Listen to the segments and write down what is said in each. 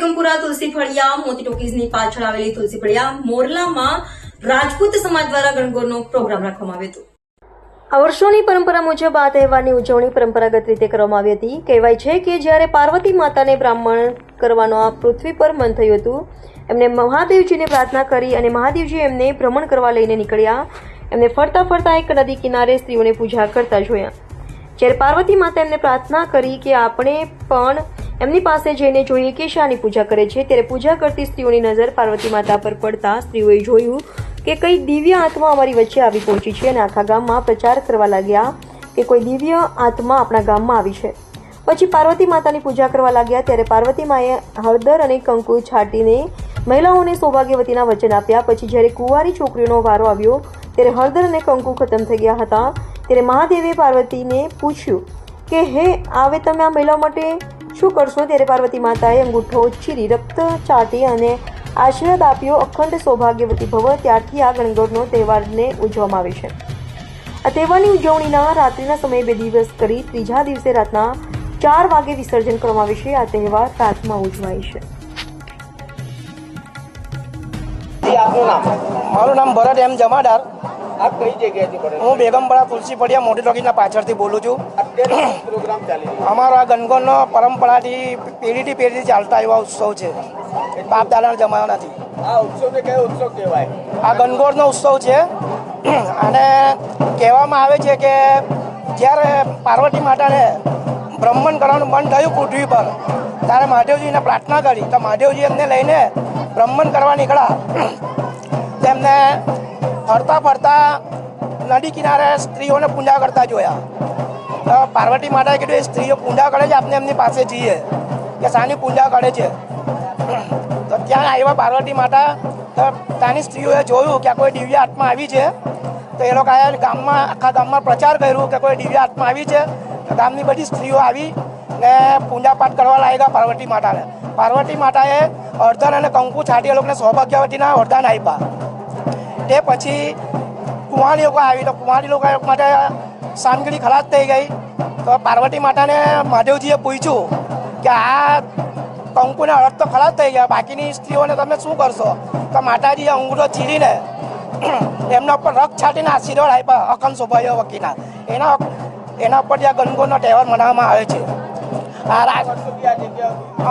ટોકીઝની પાછળ આવેલી તુલસીપડિયા મોરલામાં રાજપૂત સમાજ દ્વારા ગણગોરનો પ્રોગ્રામ રાખવામાં આવ્યો હતો. આ વર્ષોની પરંપરા મુજબ આ તહેવારની ઉજવણી પરંપરાગત રીતે કરવામાં આવી હતી. કહેવાય છે કે જ્યારે પાર્વતી માતાને બ્રાહ્મણ કરવાનો આ પૃથ્વી પર મન થયું હતું, એમને મહાદેવજીને પ્રાર્થના કરી અને મહાદેવજી એમને ભ્રમણ કરવા લઈને નીકળ્યા. એમને ફરતા ફરતા એક નદી કિનારે સ્ત્રીઓને પૂજા કરતા જોયા. જ્યારે પાર્વતી માતા એમને પ્રાર્થના કરી કે આપણે પણ એમની પાસે જઈને જોઈએ કે શાની પૂજા કરે છે. ત્યારે પૂજા કરતી સ્ત્રીઓની નજર પાર્વતી માતા પર પડતા સ્ત્રીઓએ જોયું કે કઈ દિવ્ય આત્મા અમારી વચ્ચે આવી પહોંચી છે અને આખા ગામમાં પ્રચાર કરવા લાગ્યા કે કોઈ દિવ્ય આત્મા આપણા ગામમાં આવી છે. પછી પાર્વતી માતાની પૂજા કરવા લાગ્યા ત્યારે પાર્વતી માએ હળદર અને કંકુ છાંટીને મહિલાઓને સૌભાગ્યવતીના વચન આપ્યા. પછી જ્યારે કુંવારી છોકરીઓનો વારો આવ્યો ત્યારે હળદર અને કંકુ ખતમ થઈ ગયા હતા. ત્યારે મહાદેવે પાર્વતીને પૂછ્યું કે, હે, આવે તમે આ મહિલાઓ માટે શું કરશો ત્યારે પાર્વતી માતાએ અંગૂઠો ચીરી રક્ત ચાટી અને આશીર્વાદ આપ્યો. અખંડ સૌભાગ્યવતી ભવ ત્યારથી આ ગણગોરનો તહેવારને ઉજવવામાં આવે છે. આ તહેવારની ઉજવણીના રાત્રિના સમયે બે દિવસ કરી ત્રીજા દિવસે રાતના ચાર વાગે વિસર્જન કરવામાં આવે છે. આ તહેવાર રાતમાં ઉજવાય છે. આપનું નામ? મારું નામ ભરત એમ જમાદાર. આપ કઈ જગ્યાએથી હું બેગમપરા તુલસી પડિયા મોટી ટોકીના પાછળથી બોલું છું. અમારો આ ગનગોનનો પરંપરાથી પેઢીથી પેઢીથી ચાલતા એવા ઉત્સવ છે. બાપ દાદાના નથી. આ ઉત્સવને કયો ઉત્સવ કહેવાય? આ ગનગોરનો ઉત્સવ છે. અને કહેવામાં આવે છે કે જ્યારે પાર્વતી માતાને બ્રહ્મણ કરવાનું મન થયું પૃથ્વી પર ત્યારે મહાદેવજીને પ્રાર્થના કરી. તો મહાદેવજી એમને લઈને બ્રહ્મણ કરવા નીકળ્યા. તેમને ફરતા ફરતા નદી કિનારે સ્ત્રીઓને પૂજા કરતા જોયા. પાર્વતી માતાએ કીધું, એ સ્ત્રીઓ પૂંજા કરે છે, આપણે એમની પાસે જઈએ. કે શાની પૂજા કરે છે. તો ત્યાં આવ્યા પાર્વતી માતા. તો ત્યાંની સ્ત્રીઓએ જોયું કે કોઈ દિવ્ય આત્મા આવી છે. તો એ લોકોએ ગામમાં, આખા ગામમાં પ્રચાર કર્યો કે કોઈ દિવ્ય આત્મા આવી છે. તો ગામની બધી સ્ત્રીઓ આવી ને પૂજાપાઠ કરવા લાગ્યા પાર્વતી માતાને. પાર્વતી માતાએ અર્ધન અને કંકુ છાટી એ લોકોને સૌભાગ્યવતીના વરદાન આપ્યા. તે પછી કુંવારી લોકો આવી. તો કુંવારી લોકો માટે સામગ્રી ખલાસ થઈ ગઈ. તો પાર્વતી માતાને મહાદેવજીએ પૂછ્યું કે આ કંકુને અર્થ તો ખલાસ થઈ ગયા, બાકીની સ્ત્રીઓને તમે શું કરશો? તો માતાજીએ અંગૂઠો ચીરીને એમના ઉપર રખ છાટીને આશીર્વાદ આપ્યા, અખંડ શોભાયો વકીના એના એના ઉપર ત્યાં ગણગોનો તહેવાર મનાવવામાં આવે છે.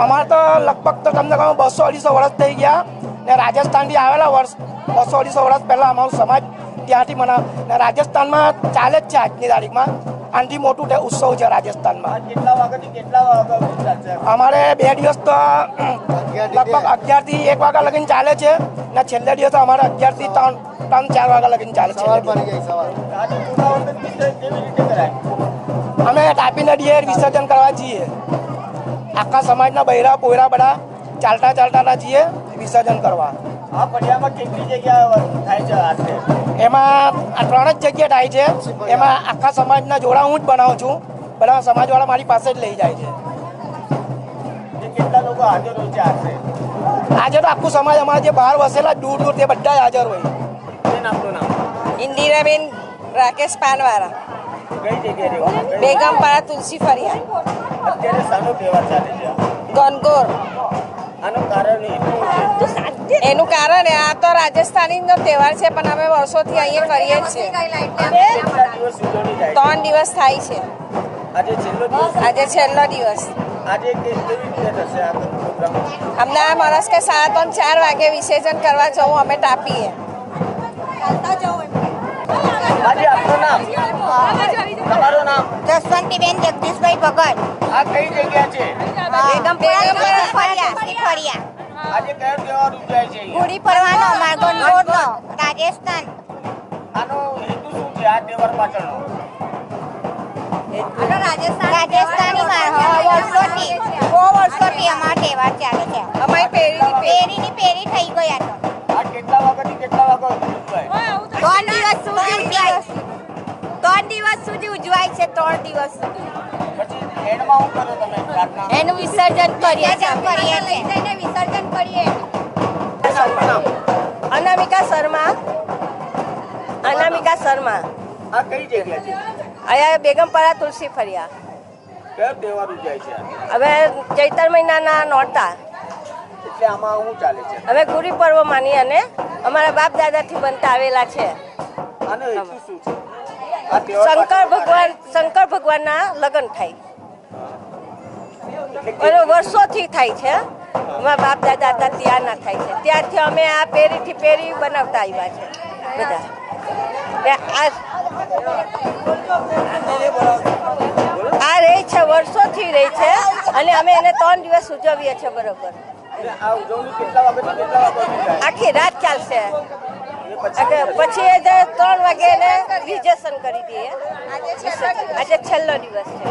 અમારે તો લગભગ તો તમને કહું બસો અઢીસો વર્ષ થઈ ગયા ને રાજસ્થાનથી આવેલા વર્ષ, બસો અઢીસો વર્ષ પહેલાં અમારો સમાજ ત્યાંથી મને રાજસ્થાનમાં ચાલે જ છે આજની તારીખમાં. આનાથી મોટું તે ઉત્સવ છે રાજસ્થાનમાં. અમારે બે દિવસ તો લગભગ અગિયારથી એક વાગ્યા લગીને ચાલે છે ને છેલ્લે દિવસ અમારે અગિયારથી ત્રણ ત્રણ ચાર વાગ્યા લગીને ચાલે છે. અમે ટાપી નદીએ વિસર્જન કરવા જઈએ આખા સમાજના બૈરા પોયરા બધા ચાલતા ચાલતા જઈએ વિસર્જન કરવા. આ ફળિયામાં કેટલી જગ્યા થાય છે આશરે એમાં આ ત્રણ જ જગ્યા થાય છે. એમાં આખા સમાજના જોડા હું જ બનાવું છું. બધા સમાજવાળા મારી પાસે જ લઈ જાય છે. કેટલા લોકો હાજર હોય છે આશરે આજે તો આખું સમાજ અમારા જે બહાર વસેલા દૂર દૂર તે બધા હાજર હોય. ઇન્દિરાબેન રાકેશ જગ્યાએ બેગમપાડા તુલસી ફરિયા. અત્યારે શાનો તહેવાર ચાલે છે? ગનગોર. આનું કારણ એટલું છે? એનું કારણ એ આ તો રાજસ્થાનીનો તહેવાર છે પણ અમે વર્ષોથી અહીંયા કરીએ જ છીએ. ત્રણ દિવસ થાય છે. આજે છેલ્લો દિવસ? આ માણસ કે સાડા ત્રણ ચાર વાગે વિસર્જન કરવા જવું અમે ટાપીએ. આજે આપનું નામ? તમારું નામ? જસવંતીબેન જગદીશભાઈ ભગત. આ કઈ જગ્યા છે? આજે કયો તહેવાર ઉજવાય છે? ગુડી પડવાનો માર્ગોનો રાજસ્થાન. આનો હેતુ શું છે આ તહેવાર પાછળનો? રાજસ્થાની માં વર્ષોથી. બહુ વર્ષોથી અમારો તહેવાર ચાલે છે. અમારી પેઢી. પેઢીની પેઢી થઈ ગયા તો. આ કેટલા વાગ્યાથી કેટલા વાગ્યા સુધી ઉજવાય? ત્રણ દિવસ સુધી ઉજવાય. ત્રણ દિવસ સુધી ઉજવાય છે ત્રણ દિવસ સુધી. એનું વિસર્જન કરીએ કરીએ વિસર્જન કરીએ. અનામિકા. શર્મા. અનામિકા શર્મા. આ કઈ જગ્યા છે? અહીંયા બેગમપાડા તુલસી ફરિયા કયો તહેવાર ઉજવાય છે હવે ચૈતર મહિનાના નોરતા. એટલે આમાં શું ચાલે છે? અમે ગુડી પર્વ માની અને અમારા બાપ દાદાથી બનતા આવેલા છે. આનો હેતુ શું છે? શંકર ભગવાન શંકર ભગવાનના લગ્ન થાય. અને વર્ષોથી થાય છે મારા બાપ દાદા હતા ત્યાંના થાય છે. ત્યારથી અમે આ પેરીથી પેરી બનાવતા આવ્યા છે, બધા. આ રહે છે, વર્ષોથી રહે છે, અને અમે એને ત્રણ દિવસ ઉજવીએ છીએ, બરોબર. આખી રાત ચાલશે. પછી ત્રણ વાગે એને રિજેક્શન કરી દઈએ. આજે છેલ્લો દિવસ છે.